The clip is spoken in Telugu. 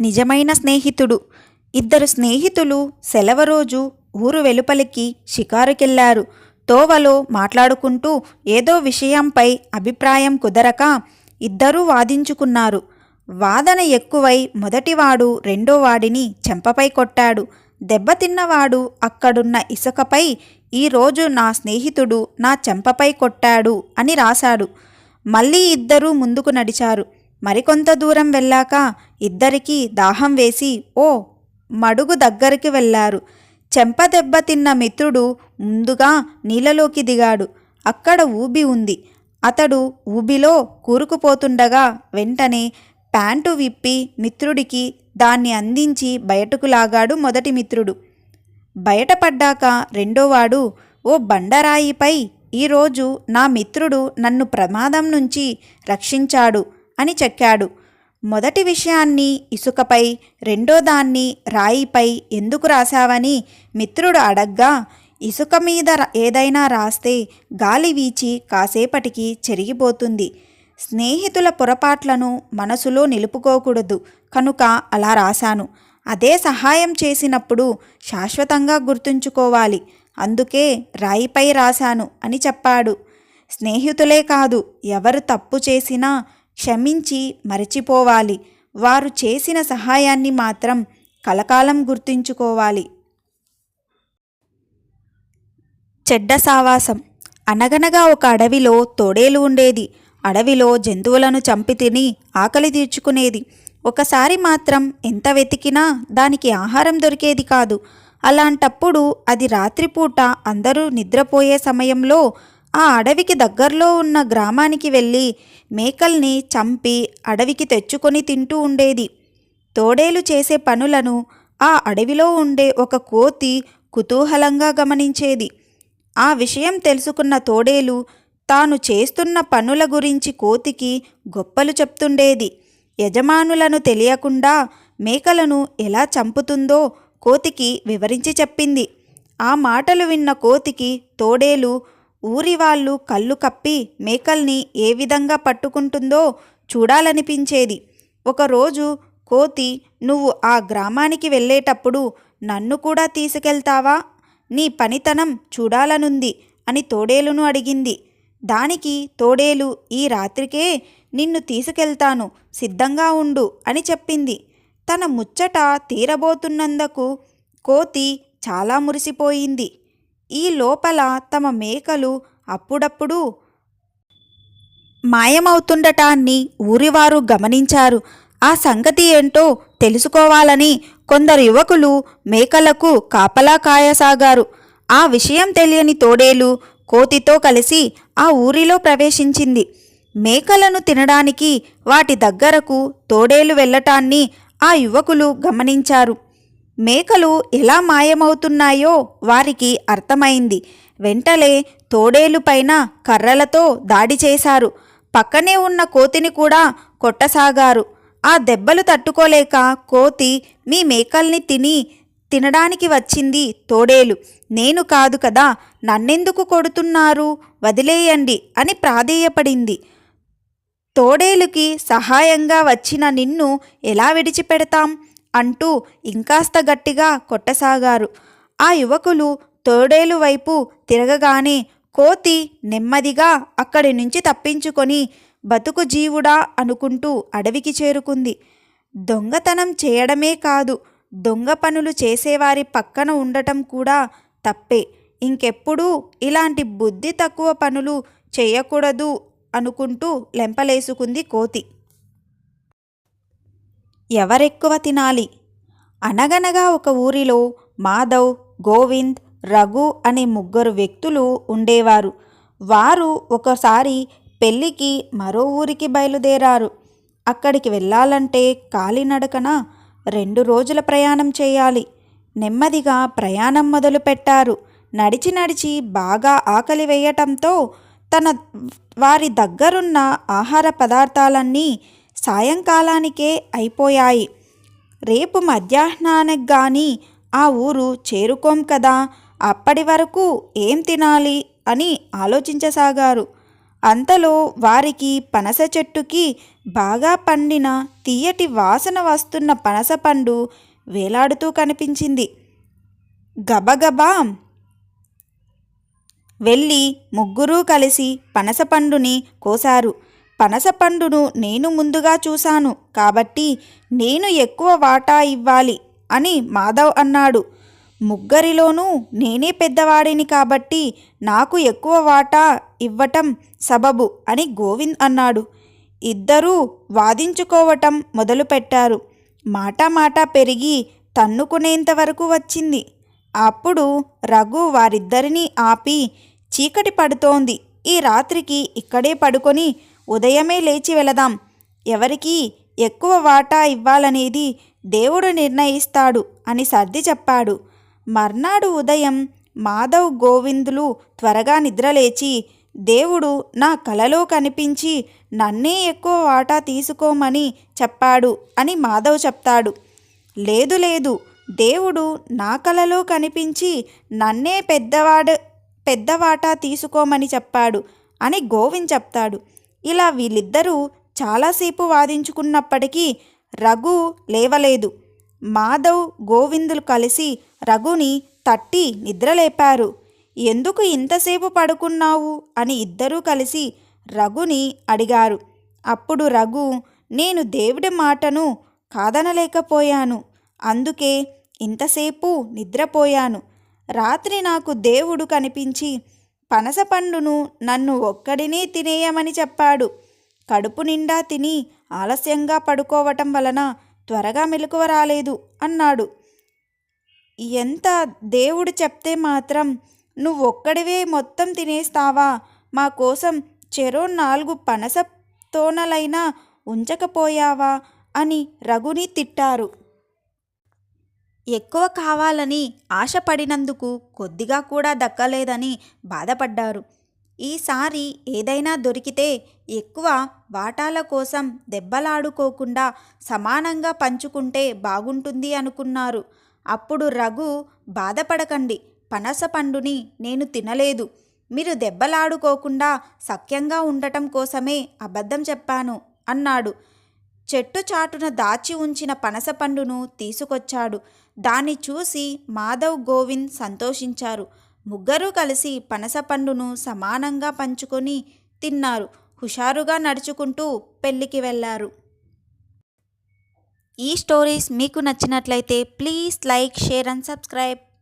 నిజమైన స్నేహితుడు. ఇద్దరు స్నేహితులు సెలవు రోజు ఊరు వెలుపలికి షికారుకెళ్ళారు. తోవలో మాట్లాడుకుంటూ ఏదో విషయంపై అభిప్రాయం కుదరక ఇద్దరూ వాదించుకున్నారు. వాదన ఎక్కువై మొదటివాడు రెండో వాడిని చెంపపై కొట్టాడు. దెబ్బతిన్నవాడు అక్కడున్న ఇసుకపై ఈరోజు నా స్నేహితుడు నా చెంపపై కొట్టాడు అని రాశాడు. మళ్ళీ ఇద్దరూ ముందుకు నడిచారు. మరికొంత దూరం వెళ్ళాక ఇద్దరికీ దాహం వేసి ఓ మడుగు దగ్గరికి వెళ్ళారు. చెంపదెబ్బ తిన్న మిత్రుడు ముందుగా నీళ్ళలోకి దిగాడు. అక్కడ ఊబి ఉంది. అతడు ఊబిలో కూరుకుపోతుండగా వెంటనే ప్యాంటు విప్పి మిత్రుడికి దాన్ని అందించి బయటకు లాగాడు మొదటి మిత్రుడు. బయటపడ్డాక రెండోవాడు ఓ బండరాయిపై ఈరోజు నా మిత్రుడు నన్ను ప్రమాదం నుంచి రక్షించాడు అని చెక్కాడు. మొదటి విషయాన్ని ఇసుకపై రెండో దాన్ని రాయిపై ఎందుకు రాశావని మిత్రుడు అడగ్గా ఇసుక మీద ఏదైనా రాస్తే గాలి వీచి కాసేపటికి చెరిగిపోతుంది. స్నేహితుల పొరపాట్లను మనసులో నిలుపుకోకూడదు. కనుక అలా రాశాను. అదే సహాయం చేసినప్పుడు శాశ్వతంగా గుర్తుంచుకోవాలి. అందుకే రాయిపై రాశాను అని చెప్పాడు. స్నేహితులే కాదు ఎవరు తప్పు చేసినా క్షమించి మరచిపోవాలి. వారు చేసిన సహాయాన్ని మాత్రం కలకాలం గుర్తుంచుకోవాలి. చెడ్డ సావాసం. అనగనగా ఒక అడవిలో తోడేలు ఉండేది. అడవిలో జంతువులను చంపి తిని ఆకలి తీర్చుకునేది. ఒకసారి మాత్రం ఎంత వెతికినా దానికి ఆహారం దొరికేది కాదు. అలాంటప్పుడు అది రాత్రిపూట అందరూ నిద్రపోయే సమయంలో ఆ అడవికి దగ్గరలో ఉన్న గ్రామానికి వెళ్ళి మేకల్ని చంపి అడవికి తెచ్చుకొని తింటూ ఉండేది. తోడేలు చేసే పనులను ఆ అడవిలో ఉండే ఒక కోతి కుతూహలంగా గమనించేది. ఆ విషయం తెలుసుకున్న తోడేలు తాను చేస్తున్న పనుల గురించి కోతికి గొప్పలు చెప్తుండేది. యజమానులను తెలియకుండా మేకలను ఎలా చంపుతుందో కోతికి వివరించి చెప్పింది. ఆ మాటలు విన్న కోతికి తోడేలు ఊరి వాళ్ళు కళ్ళు కప్పి మేకల్ని ఏ విధంగా పట్టుకుంటుందో చూడాలనిపించేది. ఒకరోజు కోతి నువ్వు ఆ గ్రామానికి వెళ్ళేటప్పుడు నన్ను కూడా తీసుకెళ్తావా? నీ పనితనం చూడాలనుంది అని తోడేలును అడిగింది. దానికి తోడేలు ఈ రాత్రికే నిన్ను తీసుకెళ్తాను సిద్ధంగా ఉండు అని చెప్పింది. తన ముచ్చట తీరబోతున్నందుకు కోతి చాలా మురిసిపోయింది. ఈ లోపల తమ మేకలు అప్పుడప్పుడు మాయమవుతుండటాన్ని ఊరివారు గమనించారు. ఆ సంగతి ఏంటో తెలుసుకోవాలని కొందరు యువకులు మేకలకు కాపలా కాయసాగారు. ఆ విషయం తెలియని తోడేలు కోతితో కలిసి ఆ ఊరిలో ప్రవేశించింది. మేకలను తినడానికి వాటి దగ్గరకు తోడేలు వెళ్ళటాన్ని ఆ యువకులు గమనించారు. మేకలు ఎలా మాయమవుతున్నాయో వారికి అర్థమైంది. వెంటనే తోడేలు పైన కర్రలతో దాడి చేశారు. పక్కనే ఉన్న కోతిని కూడా కొట్టసాగారు. ఆ దెబ్బలు తట్టుకోలేక కోతి మీ మేకల్ని తిని తినడానికి వచ్చింది తోడేలు. నేను కాదు కదా నన్నెందుకు కొడుతున్నారు? వదిలేయండి అని ప్రాధేయపడింది. తోడేలుకి సహాయంగా వచ్చిన నిన్ను ఎలా విడిచిపెడతాం? అంటూ ఇంకాస్త గట్టిగా కొట్టసాగారు. ఆ యువకులు తోడేలు వైపు తిరగగానే కోతి నెమ్మదిగా అక్కడి నుంచి తప్పించుకొని బతుకు జీవుడా అనుకుంటూ అడవికి చేరుకుంది. దొంగతనం చేయడమే కాదు దొంగ పనులు చేసేవారి పక్కన ఉండటం కూడా తప్పే. ఇంకెప్పుడూ ఇలాంటి బుద్ధి తక్కువ పనులు చేయకూడదు అనుకుంటూ లెంపలేసుకుంది కోతి. ఎవరెక్కువ తినాలి? అనగనగా ఒక ఊరిలో మాధవ్ గోవింద్ రఘు అనే ముగ్గురు వ్యక్తులు ఉండేవారు. వారు ఒకసారి పెళ్ళికి మరో ఊరికి బయలుదేరారు. అక్కడికి వెళ్ళాలంటే కాలినడకన రెండు రోజుల ప్రయాణం చేయాలి. నెమ్మదిగా ప్రయాణం మొదలుపెట్టారు నడిచి నడిచి బాగా ఆకలి వేయటంతో తన వారి దగ్గరున్న ఆహార పదార్థాలన్నీ సాయంకాలానికే అయిపోయాయి. రేపు మధ్యాహ్నానికి కానీ ఆ ఊరు చేరుకోం కదా అప్పటి వరకు ఏం తినాలి అని ఆలోచించసాగారు. అంతలో వారికి పనస చెట్టుకి బాగా పండిన తీయటి వాసన వస్తున్న పనసపండు వేలాడుతూ కనిపించింది. గబగబా! వెళ్ళి ముగ్గురూ కలిసి పనసపండుని కోసారు. పనసపండును నేను ముందుగా చూశాను. కాబట్టి నేను ఎక్కువ వాటా ఇవ్వాలి అని మాధవ్ అన్నాడు. ముగ్గురిలోనూ నేనే పెద్దవాడిని కాబట్టి నాకు ఎక్కువ వాటా ఇవ్వటం సబబు అని గోవింద్ అన్నాడు. ఇద్దరూ వాదించుకోవటం మొదలుపెట్టారు. మాట మాట పెరిగి తన్నుకునేంత వరకు వచ్చింది. అప్పుడు రఘు వారిద్దరినీ ఆపి చీకటి పడుతోంది. ఈ రాత్రికి ఇక్కడే పడుకొని ఉదయమే లేచి వెళదాం. ఎవరికి ఎక్కువ వాటా ఇవ్వాలనేది దేవుడు నిర్ణయిస్తాడు అని సర్ది చెప్పాడు. మర్నాడు ఉదయం మాధవ్ గోవిందులు త్వరగా నిద్రలేచి దేవుడు నా కలలో కనిపించి నన్నే ఎక్కువ వాటా తీసుకోమని చెప్పాడు అని మాధవ్ చెప్తాడు. లేదు లేదు దేవుడు నా కలలో కనిపించి నన్నే పెద్దవాడు పెద్ద వాటా తీసుకోమని చెప్పాడు అని గోవింద్ చెప్తాడు. ఇలా వీళ్ళిద్దరూ చాలాసేపు వాదించుకున్నప్పటికీ రఘు లేవలేదు. మాధవ్ గోవిందులు కలిసి రఘుని తట్టి నిద్రలేపారు. ఎందుకు ఇంతసేపు పడుకున్నావు? అని ఇద్దరూ కలిసి రఘుని అడిగారు. అప్పుడు రఘు నేను దేవుడి మాటను కాదనలేకపోయాను. అందుకే ఇంతసేపు నిద్రపోయాను. రాత్రి నాకు దేవుడు కనిపించి పనసపండును నన్ను ఒక్కడినే తినేయమని చెప్పాడు. కడుపు నిండా తిని ఆలస్యంగా పడుకోవటం వలన త్వరగా మెలకువ రాలేదు అన్నాడు. ఎంత దేవుడు చెప్తే మాత్రం నువ్వొక్కడివే మొత్తం తినేస్తావా? మా కోసం చెరో నాలుగు పనస తోనలైనా ఉంచకపోయావా? అని రఘుని తిట్టారు. ఎక్కువ కావాలని ఆశపడినందుకు కొద్దిగా కూడా దక్కలేదని బాధపడ్డారు. ఈసారి ఏదైనా దొరికితే ఎక్కువ వాటాల కోసం దెబ్బలాడుకోకుండా సమానంగా పంచుకుంటే బాగుంటుంది అనుకున్నారు. అప్పుడు రఘు బాధపడకండి పనస పండుని నేను తినలేదు. మీరు దెబ్బలాడుకోకుండా సఖ్యంగా ఉండటం కోసమే అబద్ధం చెప్పాను అన్నాడు. చెట్టు చాటున దాచి ఉంచిన పనసపండును తీసుకొచ్చాడు. దాన్ని చూసి మాధవ్ గోవింద్ సంతోషించారు. ముగ్గురు కలిసి పనసపండును సమానంగా పంచుకొని తిన్నారు. హుషారుగా నడుచుకుంటూ పెళ్ళికి వెళ్ళారు. ఈ స్టోరీస్ మీకు నచ్చినట్లయితే please like share and subscribe.